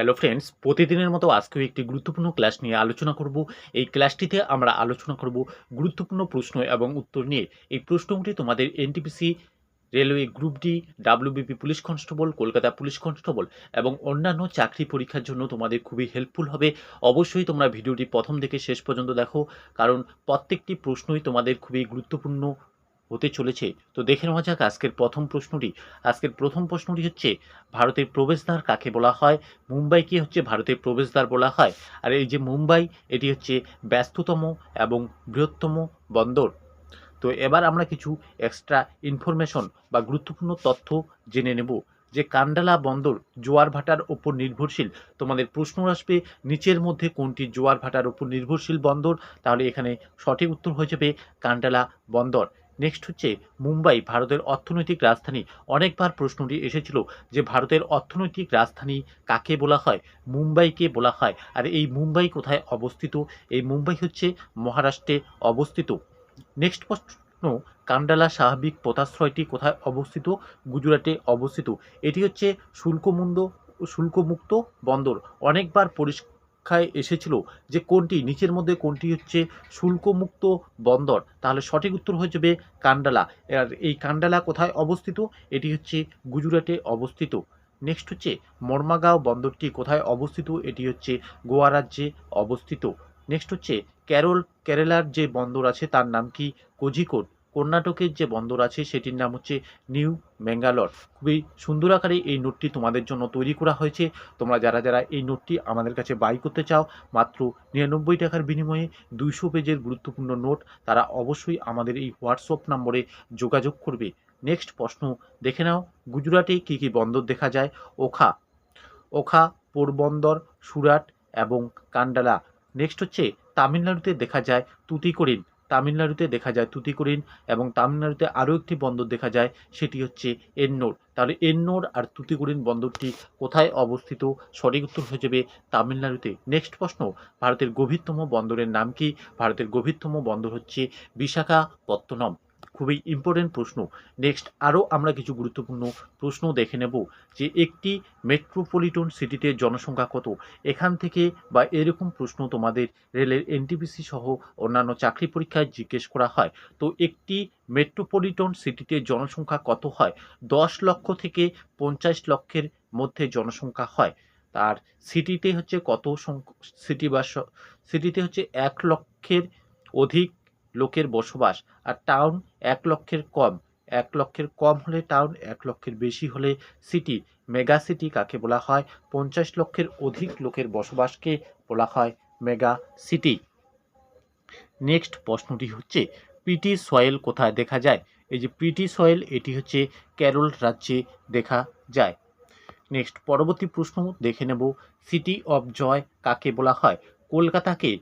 Hello friends প্রতিদিনের মতো আজকেও একটি গুরুত্বপূর্ণ ক্লাস নিয়ে আলোচনা করব। এই ক্লাসটিতে আমরা আলোচনা করব গুরুত্বপূর্ণ প্রশ্ন এবং উত্তর নিয়ে। এই প্রশ্নগুলি তোমাদের NTPC railway group D WBP police constable Kolkata police constable এবং অন্যান্য চাকরি পরীক্ষার জন্য তোমাদের খুবই হেল্পফুল হবে। অবশ্যই তোমরা ভিডিওটি প্রথম থেকে শেষ পর্যন্ত দেখো, কারণ প্রত্যেকটি প্রশ্নই তোমাদের খুবই গুরুত্বপূর্ণ হতে চলেছে। তো দেখে নেওয়া যাক আজকের প্রথম প্রশ্নটি। আজকের প্রথম প্রশ্নটি হচ্ছে, ভারতের প্রবেশদ্বার কাকে বলা হয়? মুম্বাইকে হচ্ছে ভারতের প্রবেশদ্বার বলা হয়। আর এই যে মুম্বাই, এটি হচ্ছে ব্যস্ততম এবং বৃহত্তম বন্দর। তো এবার আমরা কিছু এক্সট্রা ইনফরমেশন বা গুরুত্বপূর্ণ তথ্য জেনে নেব। যে কান্ডালা বন্দর জোয়ার ভাটার ওপর নির্ভরশীল। তোমাদের প্রশ্ন আসবে, নিচের মধ্যে কোনটি জোয়ার ভাটার ওপর নির্ভরশীল বন্দর? তাহলে এখানে সঠিক উত্তর হয়ে যাবে কান্ডালা বন্দর। নেক্সট হচ্ছে মুম্বাই, ভারতের অর্থনৈতিক রাজধানী। অনেকবার প্রশ্নটি এসেছিল যে ভারতের অর্থনৈতিক রাজধানী কাকে বলা হয়? মুম্বাইকে বলা হয়। আর এই মুম্বাই কোথায় অবস্থিত? এই মুম্বাই হচ্ছে মহারাষ্ট্রে অবস্থিত। নেক্সট প্রশ্ন, কান্ডালা স্বাভাবিক পোতাশ্রয়টি কোথায় অবস্থিত? গুজরাটে অবস্থিত। এটি হচ্ছে শুল্কমুন্দ, শুল্কমুক্ত বন্দর। অনেকবার পরীক্ষায় এসেছিল যে কোনটি নিচের মধ্যে, কোনটি হচ্ছে শুল্কমুক্ত বন্দর। তাহলে সঠিক উত্তর হয়ে যাবে কান্ডালা। আর এই কান্ডালা কোথায় অবস্থিত? এটি হচ্ছে গুজরাটে অবস্থিত। নেক্সট হচ্ছে মর্মাগাঁও বন্দরটি কোথায় অবস্থিত? এটি হচ্ছে গোয়া রাজ্যে অবস্থিত। নেক্সট হচ্ছে কেরল, কেরালার যে বন্দর আছে তার নাম কি? কোঝিকোড। কর্ণাটকের যে বন্দর আছে, সেটির নাম হচ্ছে নিউ ম্যাঙ্গালোর। খুবই সুন্দর আকারে এই নোটটি তোমাদের জন্য তৈরি করা হয়েছে। তোমরা যারা যারা এই নোটটি আমাদের কাছে বাই করতে চাও, মাত্র নিরানব্বই টাকার বিনিময়ে দুইশো পেজের গুরুত্বপূর্ণ নোট, তারা অবশ্যই আমাদের এই হোয়াটসঅ্যাপ নম্বরে যোগাযোগ করবে। নেক্সট প্রশ্ন দেখে নাও, গুজরাটে কী কী বন্দর দেখা যায়? ওখা ওখা, পোরবন্দর, সুরাট এবং কান্ডালা। নেক্সট হচ্ছে, তামিলনাড়ুতে দেখা যায় তুতিকোরিন। তামিলনাড়ুতে দেখা যায় তুতিকোরিন এবং তামিলনাড়ুতে আরও একটি বন্দর দেখা যায়, সেটি হচ্ছে এন্নোর। তাহলে এন্নোর আর তুতিকোরিন বন্দরটি কোথায় অবস্থিত? সঠিক উত্তর হয়ে যাবে তামিলনাড়ুতে। নেক্সট প্রশ্ন, ভারতের গভীরতম বন্দরের নাম কি? ভারতের গভীরতম বন্দর হচ্ছে বিশাখাপত্তনম। খুবই ইম্পর্টেন্ট প্রশ্ন। নেক্সট আরও আমরা কিছু গুরুত্বপূর্ণ প্রশ্ন দেখে নেব যে একটি মেট্রোপলিটন সিটিতে জনসংখ্যা কত? এখান থেকে বা এরকম প্রশ্ন তোমাদের রেলের এনটিপিসি সহ অন্যান্য চাকরি পরীক্ষায় জিজ্ঞেস করা হয়। তো একটি মেট্রোপলিটন সিটিতে জনসংখ্যা কত হয়? দশ লক্ষ থেকে পঞ্চাশ লক্ষের মধ্যে জনসংখ্যা হয়। আর সিটিতে হচ্ছে কত সিটি বা সিটিতে হচ্ছে এক লক্ষের অধিক লোকের বসবাস আর টাউন এক লক্ষের কম। এক লক্ষের কম হলে টাউন, এক লক্ষের বেশি হলে সিটি। মেগা সিটি কাকে বলা হয়? পঞ্চাশ লক্ষের অধিক লোকের বসবাসকে বলা হয় মেগা সিটি। নেক্সট প্রশ্নটি হচ্ছে, পিটি সয়েল কোথায় দেখা যায়? এই যে পিটি সয়েল, এটি হচ্ছে কেরল রাজ্যে দেখা যায়। নেক্সট পরবর্তী প্রশ্ন দেখে নেব, সিটি অফ জয় কাকে বলা হয়? কলকাতাকে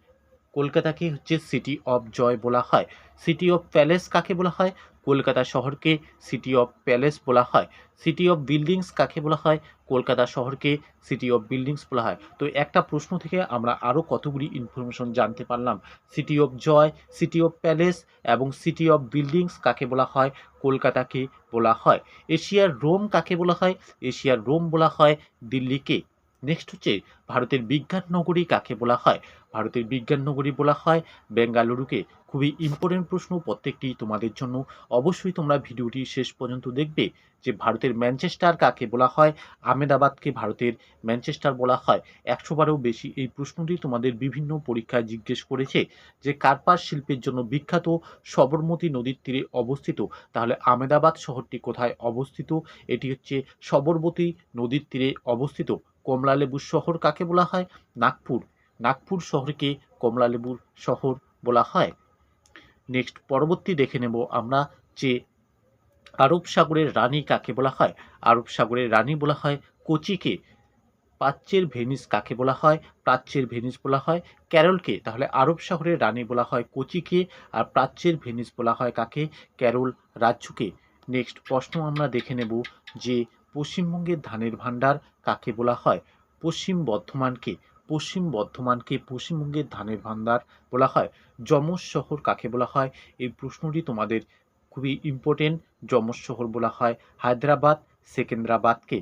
কলকাতাকে হচ্ছে সিটি অফ জয় বলা হয়। সিটি অফ প্যালেস কাকে বলা হয়? কলকাতা শহরকে সিটি অফ প্যালেস বলা হয়। সিটি অফ বিল্ডিংস কাকে বলা হয়? কলকাতা শহরকে সিটি অফ বিল্ডিংস বলা হয়। তো একটা প্রশ্ন থেকে আমরা আরও কতগুলি ইনফরমেশন জানতে পারলাম। City of joy city of palace এবং সিটি অফ বিল্ডিংস কাকে বলা হয়? কলকাতাকে বলা হয়। এশিয়ার রোম কাকে বলা হয়? এশিয়ার রোম বলা হয় দিল্লিকে। নেক্সট হচ্ছে ভারতের বিজ্ঞান নগরী কাকে বলা হয়? ভারতের বিজ্ঞান নগরী বলা হয় বেঙ্গালুরুকে। খুবই ইম্পর্টেন্ট প্রশ্ন, প্রত্যেকটি তোমাদের জন্য। অবশ্যই তোমরা ভিডিওটি শেষ পর্যন্ত দেখবে যে ভারতের ম্যানচেস্টার কাকে বলা হয়, আহমেদাবাদকে ভারতের ম্যানচেস্টার বলা হয়। একশো বারও বেশি এই প্রশ্নটি তোমাদের বিভিন্ন পরীক্ষায় জিজ্ঞেস করেছে যে কার্পাস শিল্পের জন্য বিখ্যাত সবরমতী নদীর তীরে অবস্থিত। তাহলে আহমেদাবাদ শহরটি কোথায় অবস্থিত? এটি হচ্ছে সবরমতী নদীর তীরে অবস্থিত। কমলালেবুর শহর কাকে বলা হয়? নাগপুর। নাগপুর শহরকে কমলালেবুর শহর বলা হয়। নেক্সট পরবর্তী দেখে নেব আমরা যে আরব সাগরের রানী কাকে বলা হয়। আরব সাগরের রানী বলা হয় কোচিকে। প্রাচ্যের ভেনিস কাকে বলা হয়? প্রাচ্যের ভেনিস বলা হয় ক্যারলকে। তাহলে আরব শহরের রানী বলা হয় কোচিকে আর প্রাচ্যের ভেনিস বলা হয় কাকে? ক্যারল রাজ্যকে। নেক্সট প্রশ্ন আমরা দেখে নেব যে পশ্চিমবঙ্গের ধানের ভাণ্ডার কাকে বলা হয়? পশ্চিম বর্ধমানকে পশ্চিম বর্ধমানকে পশ্চিমবঙ্গের ধানের ভাণ্ডার বলা হয়। যমজ শহর কাকে বলা হয়? এই প্রশ্নটি তোমাদের খুবই ইম্পর্টেন্ট যমজ শহর বলা হয়। হায়দ্রাবাদ, সেকেন্দ্রাবাদকে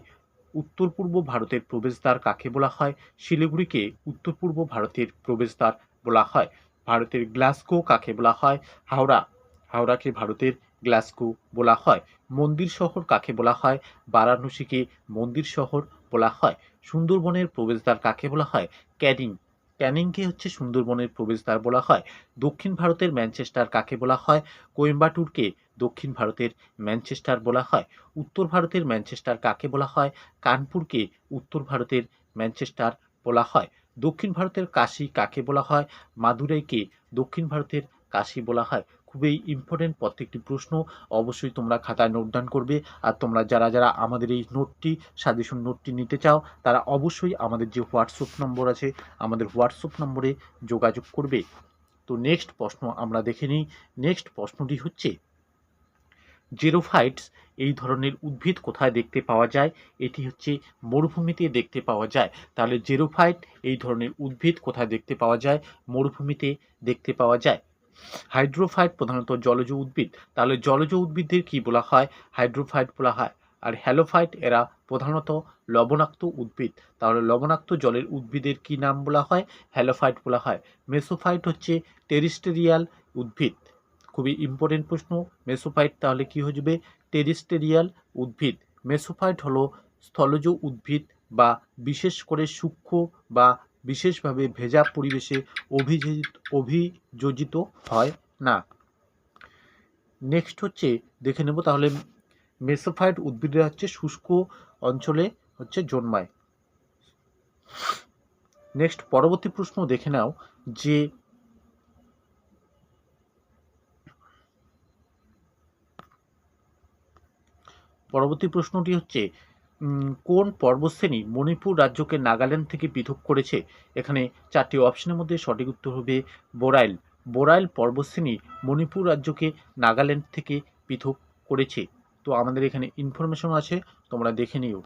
উত্তর পূর্ব ভারতের প্রবেশদ্বার কাকে বলা হয়? শিলিগুড়িকে উত্তর পূর্ব ভারতের প্রবেশদ্বার বলা হয়। ভারতের গ্লাসগো কাকে বলা হয়? হাওড়া, হাওড়াকে ভারতের গ্লাসগো বলা হয় মন্দির শহর কাকে বলা হয় বারাণসীকে মন্দির শহর বলা হয় সুন্দরবনের প্রবেশদ্বার কাকে বলা হয় ক্যানিং ক্যানিংকে হচ্ছে সুন্দরবনের প্রবেশদ্বার বলা হয় দক্ষিণ ভারতের ম্যানচেস্টার কাকে বলা হয় কোয়েম্বাটুরকে দক্ষিণ ভারতের ম্যানচেস্টার বলা হয় উত্তর ভারতের ম্যানচেস্টার কাকে বলা হয় কানপুরকে উত্তর ভারতের ম্যানচেস্টার বলা হয় দক্ষিণ ভারতের কাশি কাকে বলা হয় মাদুরাইকে দক্ষিণ ভারতের কাশি বলা হয় খুবই ইম্পর্টেন্ট প্রত্যেকটি প্রশ্ন অবশ্যই তোমরা খাতায় নোট ডাউন করবে। আর তোমরা যারা যারা আমাদের এই নোটটি সাজেশন নোটটি নিতে চাও, তারা অবশ্যই আমাদের যে হোয়াটসঅ্যাপ নম্বর আছে, আমাদের হোয়াটসঅ্যাপ নম্বরে যোগাযোগ করবে। তো নেক্সট প্রশ্ন আমরা দেখে নিই। নেক্সট প্রশ্নটি হচ্ছে, জেরোফাইটস এই ধরনের উদ্ভিদ কোথায় দেখতে পাওয়া যায়? এটি হচ্ছে মরুভূমিতে দেখতে পাওয়া যায়। তাহলে জেরোফাইট এই ধরনের উদ্ভিদ কোথায় দেখতে পাওয়া যায়? মরুভূমিতে দেখতে পাওয়া যায়। হাইড্রোফাইট প্রধানত জলজ উদ্ভিদ। তাহলে জলজ উদ্ভিদদের কি বলা হয়? হাইড্রোফাইট বলা হয়। আর হ্যালোফাইট এরা প্রধানত লবণাক্ত উদ্ভিদ। তাহলে লবণাক্ত জলের উদ্ভিদের কি নাম বলা হয়? হ্যালোফাইট বলা হয়। মেসোফাইট হচ্ছে টেরিস্টেরিয়াল উদ্ভিদ। খুবই ইম্পর্টেন্ট প্রশ্ন। মেসোফাইট তাহলে কি হয়ে টেরিস্টেরিয়াল উদ্ভিদ। মেসোফাইট হলো স্থলজ উদ্ভিদ বা বিশেষ করে সূক্ষ্ম বা বিশেষভাবে ভেজা পরিবেশে অভিযোজিত অভিযোজিত হয় না। নেক্সট হচ্ছে, দেখে নেব তাহলে, মেসোফাইট উদ্ভিদরা হচ্ছে শুষ্ক অঞ্চলে হচ্ছে জন্মায়। নেক্সট, পরবর্তী প্রশ্ন দেখে নাও যে, পরবর্তী প্রশ্নটি হচ্ছে কোন পর্বতশ্রেণী মণিপুর রাজ্যকে নাগাল্যান্ড থেকে পৃথক করেছে? এখানে চারটি অপশনের মধ্যে সঠিক উত্তর হবে বোরাইল। বোরাইল পর্বতশ্রেণী মণিপুর রাজ্যকে নাগাল্যান্ড থেকে পৃথক করেছে। তো আমাদের এখানে ইনফরমেশন আছে, তোমরা দেখে নিও।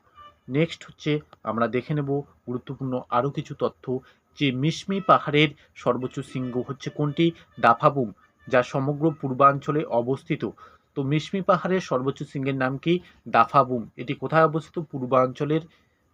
নেক্সট হচ্ছে, আমরা দেখে নেব গুরুত্বপূর্ণ আরও কিছু তথ্য। যে মিশমি পাহাড়ের সর্বোচ্চ শৃঙ্গ হচ্ছে কোনটি? দাফাবুম, যা সমগ্র পূর্বাঞ্চলে অবস্থিত। তো মিশমি পাহাড়ের সর্বোচ্চ শৃঙ্গের নাম কি? দাফাবুম। এটি কোথায় অবস্থিত? পূর্বাঞ্চলের,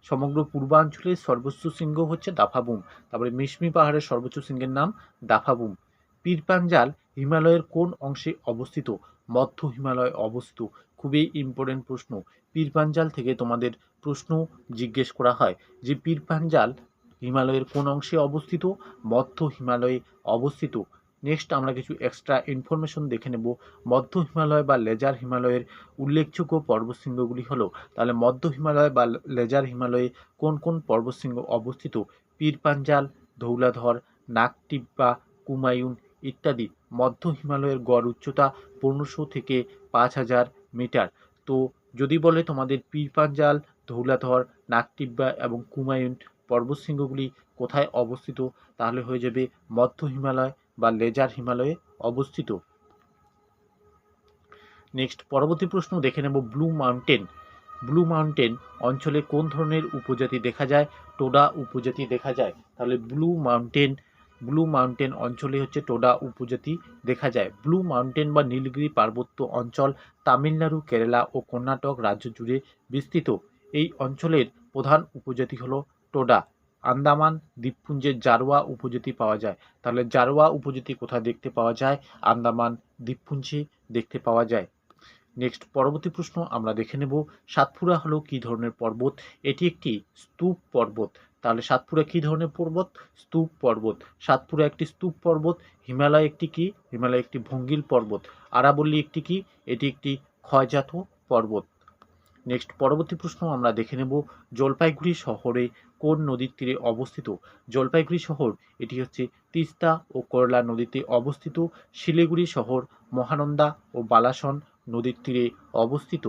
সমগ্র পূর্বাঞ্চলের সর্বোচ্চ শৃঙ্গ হচ্ছে দাফাবুম। তারপরে মিশমি পাহাড়ের সর্বোচ্চ শৃঙ্গের নাম দাফাবুম। পীরপাঞ্জাল হিমালয়ের কোন অংশে অবস্থিত? মধ্য হিমালয় অবস্থিত। খুবই ইম্পর্টেন্ট প্রশ্ন। পীরপাঞ্জাল থেকে তোমাদের প্রশ্ন জিজ্ঞেস করা হয় যে, পীরপাঞ্জাল হিমালয়ের কোন অংশে অবস্থিত? মধ্য হিমালয়ে অবস্থিত। নেক্সট আমরা কিছু এক্সট্রা ইনফরমেশন দেখে নেব। মধ্য হিমালয় বা লেজার হিমালয়ের উল্লেখযোগ্য পর্বতশৃঙ্গগুলি হলো, তাহলে মধ্য হিমালয় বা লেজার হিমালয়ে কোন কোন পর্বতশৃঙ্গ অবস্থিত? পীরপাঞ্জাল, ধৌলাধর, নাগটিব্বা, কুমায়ুন ইত্যাদি। মধ্য হিমালয়ের গড় উচ্চতা পনেরোশো থেকে পাঁচ হাজার মিটার। তো যদি বলে তোমাদের পীরপাঞ্জাল, ধৌলাধর, নাগটিব্বা এবং কুমায়ুন পর্বতশৃঙ্গগুলি কোথায় অবস্থিত, তাহলে হয়ে যাবে মধ্য হিমালয় বা লেজার হিমালয়ে অবস্থিত। নেক্সট পরবর্তী প্রশ্ন দেখে নেব ব্লু মাউন্টেন ব্লু মাউন্টেন অঞ্চলে কোন ধরনের উপজাতি দেখা যায়? টোডা উপজাতি দেখা যায়। তাহলে ব্লু মাউন্টেন ব্লু মাউন্টেন অঞ্চলে হচ্ছে টোডা উপজাতি দেখা যায়। ব্লু মাউন্টেন বা নীলগিরি পার্বত্য অঞ্চল তামিলনাড়ু, কেরালা ও কর্ণাটক রাজ্য জুড়ে বিস্তৃত। এই অঞ্চলের প্রধান উপজাতি হলো টোডা। আন্দামান, দ্বীপপুঞ্জের জারোয়া উপজাতি পাওয়া যায়। তাহলে জারোয়া উপজাতি কোথায় দেখতে পাওয়া যায়? আন্দামান, দ্বীপপুঞ্জে দেখতে পাওয়া যায়। নেক্সট পরবর্তী প্রশ্ন আমরা দেখে নেব, সাতপুরা হলো কী ধরনের পর্বত? এটি একটি স্তূপ পর্বত। তাহলে সাতপুরা কী ধরনের পর্বত? স্তূপ পর্বত। সাতপুরা একটি স্তূপ পর্বত, হিমালয় একটি কি? হিমালয় একটি ভঙ্গিল পর্বত। আরাবল্লী একটি কি? এটি একটি ক্ষয়জাত পর্বত। নেক্সট পরবর্তী প্রশ্ন আমরা দেখে নেব জলপাইগুড়ি শহরে কোন নদীর তীরে অবস্থিত? জলপাইগুড়ি শহর, এটি হচ্ছে তিস্তা ও করলা নদীতে অবস্থিত। শিলিগুড়ি শহর, মহানন্দা ও বালাসন নদীর তীরে অবস্থিত।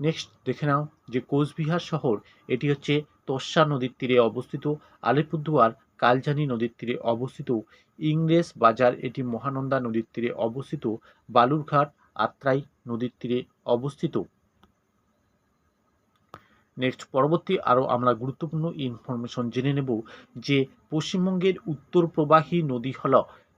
নেক্সট দেখে নাও যে কোচবিহার শহর, এটি হচ্ছে তোর্ষা নদীর তীরে অবস্থিত। আলিপুরদুয়ার, কালজানি নদীর তীরে অবস্থিত। ইংরেজ বাজার, এটি মহানন্দা নদীর তীরে অবস্থিত। বালুরঘাট, আত্রাই নদীর তীরে অবস্থিত। নেক্সট পরবর্তী আরও আমরা গুরুত্বপূর্ণ ইনফরমেশন জেনে নেব যে পশ্চিমবঙ্গের উত্তর প্রবাহী নদী হল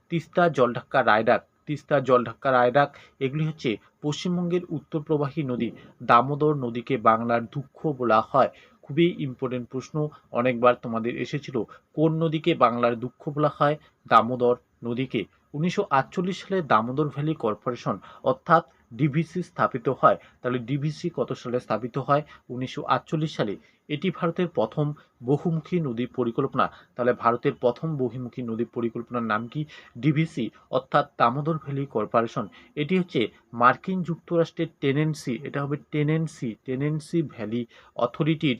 তিস্তা জলঢাকা রায়ডাক তিস্তা জলঢাকা রায়ডাক এগুলি হচ্ছে পশ্চিমবঙ্গের উত্তর প্রবাহী নদী। দামোদর নদীকে বাংলার দুঃখ বলা হয়। খুবই ইম্পর্টেন্ট প্রশ্ন, অনেকবার তোমাদের এসেছিল। কোন নদীকে বাংলার দুঃখ বলা হয়? দামোদর নদীকে। উনিশশো আটচল্লিশ সালে দামোদর ভ্যালি কর্পোরেশন, অর্থাৎ ডিভিসি স্থাপিত হয়, তাহলে ডিভিসি কত সালে স্থাপিত হয়? উনিশশো আটচল্লিশ সালে। এটি ভারতের প্রথম বহুমুখী নদী পরিকল্পনা। তাহলে ভারতের প্রথম বহুমুখী নদী পরিকল্পনার নাম কি? ডিভিসি অর্থাৎ দামোদর ভ্যালি কর্পোরেশন। এটি হচ্ছে মার্কিন যুক্তরাষ্ট্রের টেনেন্সি, এটা হবে টেনেন্সি টেনেন্সি ভ্যালি অথরিটির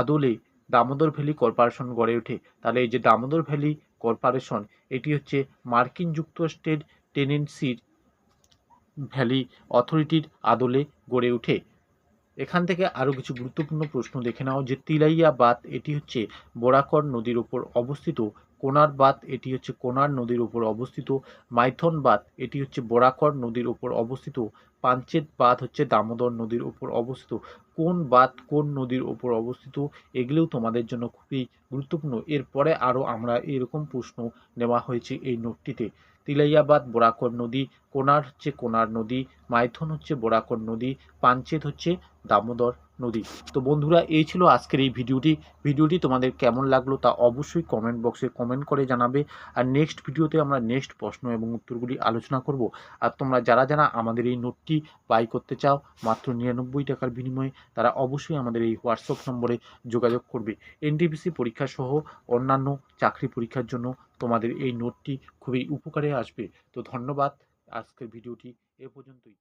আদলে দামোদর ভ্যালি কর্পোরেশন গড়ে ওঠে। তাহলে এই যে দামোদর ভ্যালি কর্পোরেশন, এটি হচ্ছে মার্কিন যুক্তরাষ্ট্রের টেনেন্সির ভ্যালি অথরিটির আদলে গড়ে ওঠে। এখান থেকে আরও কিছু গুরুত্বপূর্ণ প্রশ্ন দেখে নাও, যে তিলাইয়া বাত এটি হচ্ছে বোরাকর নদীর ওপর অবস্থিত কোনার বাত এটি হচ্ছে কোনার নদীর ওপর অবস্থিত মাইথন বাত এটি হচ্ছে বোরাকর নদীর ওপর অবস্থিত পাঞ্চেত বাঁধ হচ্ছে দামোদর নদীর ওপর অবস্থিত কোন বাঁধ কোন নদীর ওপর অবস্থিত, এগুলোও তোমাদের জন্য খুবই গুরুত্বপূর্ণ। এরপরে আরও আমরা এরকম প্রশ্ন নেওয়া হয়েছে এই নোটটিতে। তিলাইয়াবাদ বোরাকর নদী কোনার হচ্ছে কোনার নদী মাইথন হচ্ছে বোরাকর নদী পাঞ্চেত হচ্ছে দামোদর নদী। তো বন্ধুরা, এই ছিল আজকের এই ভিডিওটি। ভিডিওটি তোমাদের কেমন লাগল তা অবশ্যই কমেন্ট বক্সে কমেন্ট করে জানাবে। আর নেক্সট ভিডিওতে আমরা নেক্সট প্রশ্ন এবং উত্তরগুলি আলোচনা করব। আর তোমরা যারা যারা আমাদের এই নোটটি বাই করতে চাও, মাত্র নিরানব্বই টাকার বিনিময়ে, তারা অবশ্যই আমাদের এই হোয়াটসঅ্যাপ নম্বরে যোগাযোগ করবে। এনটিপিসি পরীক্ষা সহ অন্যান্য চাকরি পরীক্ষার জন্য তোমাদের এই নোটটি খুবই উপকারে আসবে। তো ধন্যবাদ। আজকের ভিডিওটি এ পর্যন্তই।